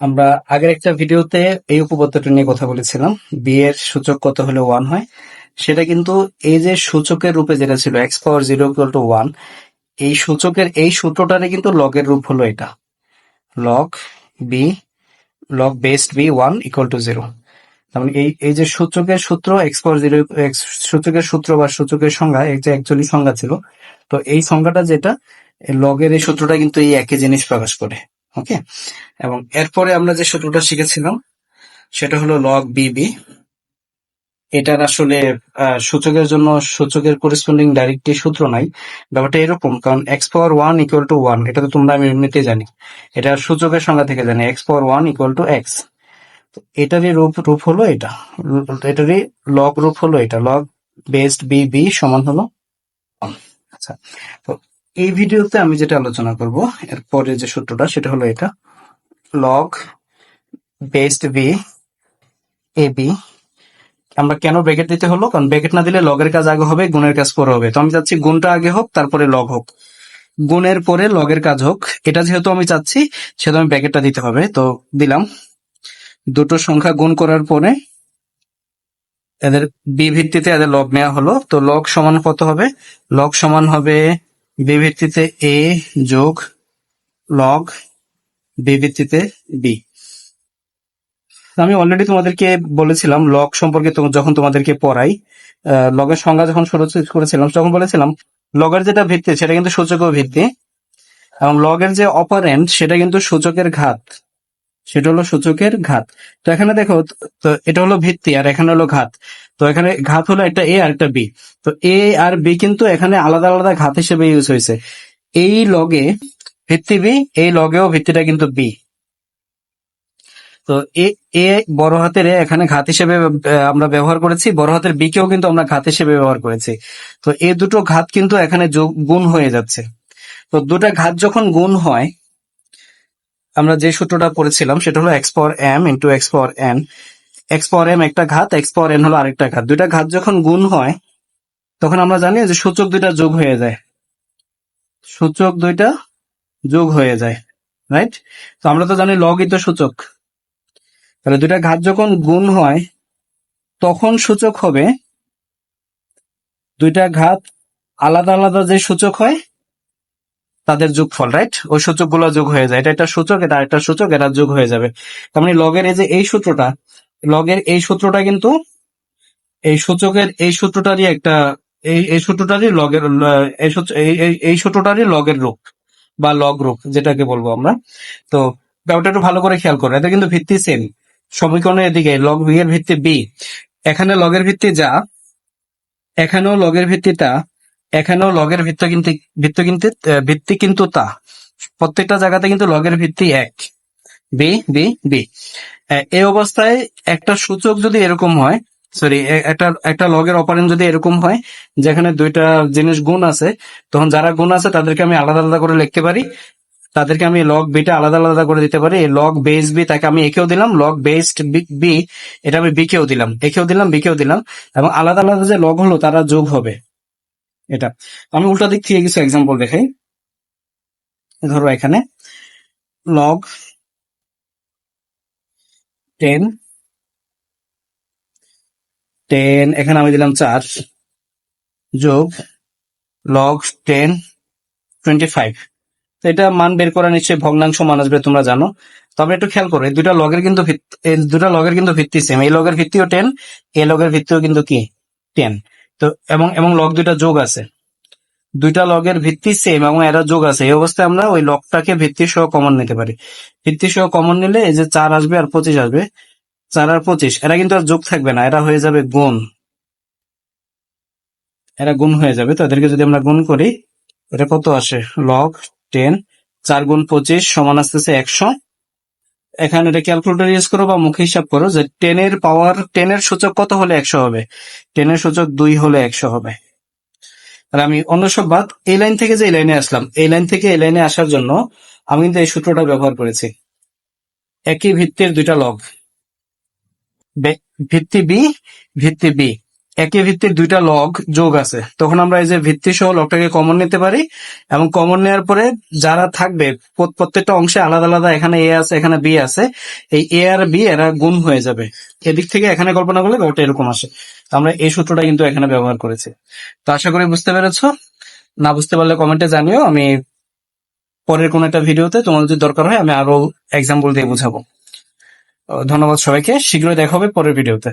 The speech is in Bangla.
আমরা আগের একটা ভিডিওতে এই উপপাদ্যটা নিয়ে কথা বলেছিলাম। বি এর সূচক কত হলে ওয়ান হয়? সেটা কিন্তু এই যে সূচকের রূপে যেটা ছিল x power zero equal to one এই সূচকের এই সূত্রটারে কিন্তু লগের রূপ হলো এটা। Log b log based b one equal to zero মানে এই এই যে সূচকের সূত্র এক্স পাওয়ার জিরো সূচকের সূত্র বা সূচকের সংজ্ঞা, এই যে অ্যাকচুয়ালি সংজ্ঞা ছিল, তো এই সংজ্ঞাটা যেটা লগের এই সূত্রটা কিন্তু এই একই জিনিস প্রকাশ করে। ওকে? এবং এরপরে আমরা যে সূত্রটা শিখেছিলাম, সেটা হলো লগ বিবি এটার আসলে সূচকের জন্য সূচকের করেসপন্ডিং ডাইরেক্টলি সূত্র নাই। ব্যাপারটা এরকম, কারণ x power one equal to one এটা তো তোমরা আমি এমনিতেই জানি। এটা সূচকের সংজ্ঞা থেকে জানি x power one equal to x এটারই রূপ রূপ হলো এটা। এটারই লগ রূপ হলো এটা। লগ বেসড বি বি সমান হলো। আচ্ছা তো এই ভিডিওতে আমি যেটা আলোচনা করব এরপরে যে সূত্রটা, সেটা হলো এটা। Log based b a b আমরা কেন ব্র্যাকেট দিতে হলো? কারণ ব্র্যাকেট না দিলে লগের কাজ আগে হবে, গুণের কাজ পরে হবে। তো আমি চাচ্ছি গুণটা আগে হোক, তারপরে লগ হোক। গুণের পরে লগের কাজ হোক। এটা যেহেতু আমি চাচ্ছি, সেহেতু আমি ব্র্যাকেটটা দিতে হবে। তো দিলাম। দুটো সংখ্যা গুণ করার পরে এদের বি ভিত্তিতে এদের লগ নেওয়া হলো। তো লগ সমান কত হবে? লগ সমান হবে বি ভিত্তিতে এ যোগ লগ বি ভিত্তিতে বি আমি অলরেডি তোমাদেরকে বলেছিলাম লগ সম্পর্কে যখন তোমাদেরকে পড়াই লগের সংজ্ঞা যখন শুরু করেছিলাম, তখন বলেছিলাম, লগের যেটা ভিত্তি, সেটা কিন্তু সূচকের ভিত্তি, এবং লগের যে অপারেন্ট সেটা কিন্তু সূচকের ঘাত, সেটা হলো সূচকের ঘাত। তো এখানে দেখো তো এটা হলো ভিত্তি, আর এখানে হলো ঘাত। তো এখানে ঘাত হলো একটা এ আর একটা বি তো এ আর বি কিন্তু এখানে আলাদা আলাদা ঘাত হিসেবে ইউজ হয়েছে। এই লগে ভিত্তি বি এই লগেও ভিত্তিটা কিন্তু বি তো এ বড় হাতের এ এখানে ঘাত হিসেবে আমরা ব্যবহার করেছি, বড় হাতের বি কেও কিন্তু আমরা ঘাত হিসেবে ব্যবহার করেছি। তো এ দুটো ঘাত কিন্তু এখানে গুণ হয়ে যাচ্ছে। তো দুটা ঘাত যখন গুণ হয়, আমরা যে সূত্রটা পড়েছিলাম, সেটা হলো x power m into x power n x power m একটা ঘাত এক্স পাওয়ার এন হলো আরেকটা ঘাত। দুইটা ঘাত যখন গুণ হয়, তখন আমরা জানি যে সূচক দুইটা যোগ হয়ে যায়। সূচক দুইটা যোগ হয়ে যায় রাইট তো আমরা তো জানি লগই তো সূচক। তাহলে দুইটা ঘাত যখন গুণ হয়, তখন সূচক হবে, দুইটা ঘাত আলাদা আলাদা যে সূচক হয়, তাদের যোগফল রাইট ওই সূচকগুলো যোগ হয়ে যায়। এটা একটা সূচক, এটা একটা সূচক, এটা যোগ হয়ে যাবে। তার মানে লগের এই যে এই সূত্রটা লগের এই সূত্রটা কিন্তু, এই সূচকের এই সূত্রটারই একটা, এই এই সূত্রটারই লগের, এই সূত্রটারই লগের রূপ বা লগ রূপ যেটাকে বলব আমরা। তো ব্যাপারটা একটু ভালো করে খেয়াল করো, এটা কিন্তু ভিত্তি সেম সমীকরণের এদিকে লগ বি এর ভিত্তি বি এখানে লগের ভিত্তি যা, এখানেও লগের ভিত্তিটা এখানেও লগের ভিত্তি কিন্তু ভিত্তি কিন্তু ভিত্তি কিন্তু তা। প্রত্যেকটা জায়গাতে কিন্তু লগের ভিত্তি এক। বি বি বি এই অবস্থায় একটা সূচক যদি এরকম হয় সরি একটা একটা লগের অপারেন্ট যদি এরকম হয়, যেখানে দুইটা জিনিস গুণ আছে, তখন যারা গুণ আছে তাদেরকে আমি আলাদা আলাদা করে লিখতে পারি। তাদেরকে আমি লগ বিটা আলাদা আলাদা করে দিতে পারি। লগ বেস বি তাকে আমি একেও দিলাম লগ বেসড বি এটা আমি বি কেও দিলাম একেও দিলাম বি কেও দিলাম, এবং আলাদা আলাদা যে লগ হলো তারা যোগ হবে। এটা। আমি উল্টা দিক থেকে কিছু এক্সাম্পল দেখাই। ধরো এখানে লগ টেন টেন এখানে আমি দিলাম চার, যোগ লগ টেন টোয়েন্টি ফাইভ তো এটা মান বের করা নিশ্চয়ই ভগ্নাংশ মান আসবে, তোমরা জানো। তবে একটু খেয়াল করো এই দুটা লগের কিন্তু এই দুটা লগের কিন্তু ভিত্তি সেম এই লগের ভিত্তিও টেন এই লগের ভিত্তিও কিন্তু কি? টেন তো এবং এবং লগ দুইটা যোগ আছে। দুইটা লগের ভিত্তি সেম এবং এরা যোগ আছে। এই অবস্থায় আমরা ওই লগটাকে ভিত্তি সহ কমন নিতে পারি। ভিত্তি সহ কমন নিলে এই যে চার আসবে আর পঁচিশ আসবে। চার আর পঁচিশ, এরা কিন্তু আর যোগ থাকবে না, এরা হয়ে যাবে গুণ। এরা গুণ হয়ে যাবে। তো এদেরকে যদি আমরা গুণ করি, এটা কত আসে? লগ টেন চার গুণ পঁচিশ সমান আসতেছে একশো। এখানে এটা ক্যালকুলেটর ইউজ করো বা মুখে হিসাব করো যে টেনের পাওয়ার টেনের সূচক কত হলে একশো হবে? টেনের সূচক দুই হলে একশো হবে। আর আমি অন্য সব বাদ, এই লাইন থেকে যে এই লাইনে আসলাম, এই লাইন থেকে এই লাইনে আসার জন্য আমি কিন্তু এই সূত্রটা ব্যবহার করেছি। একই ভিত্তির দুইটা লগ ভিত্তি বি ভিত্তি বি একই ভিত্তির দুইটা লগ যোগ আছে। তখন আমরা এই যে ভিত্তি সহ লগটাকে কমন নিতে পারি এবং কমন নেওয়ার পরে যারা থাকবে প্রত্যেকটা অংশে আলাদা আলাদা এখানে এ আছে, এখানে বি আছে, এই এ আর বি এরা গুণ হয়ে যাবে। এদিক থেকে এখানে কল্পনা করলে ওটা এরকম আসে। আমরা এই সূত্রটা কিন্তু এখানে ব্যবহার করেছি। তো আশা করি বুঝতে পেরেছ। না বুঝতে পারলে কমেন্টে জানিও, আমি পরের কোন একটা ভিডিওতে তোমার যদি দরকার হয়, আমি আরও এক্সাম্পল দিয়ে বুঝাবো। ধন্যবাদ সবাইকে। শীঘ্রই দেখা হবে পরের ভিডিওতে।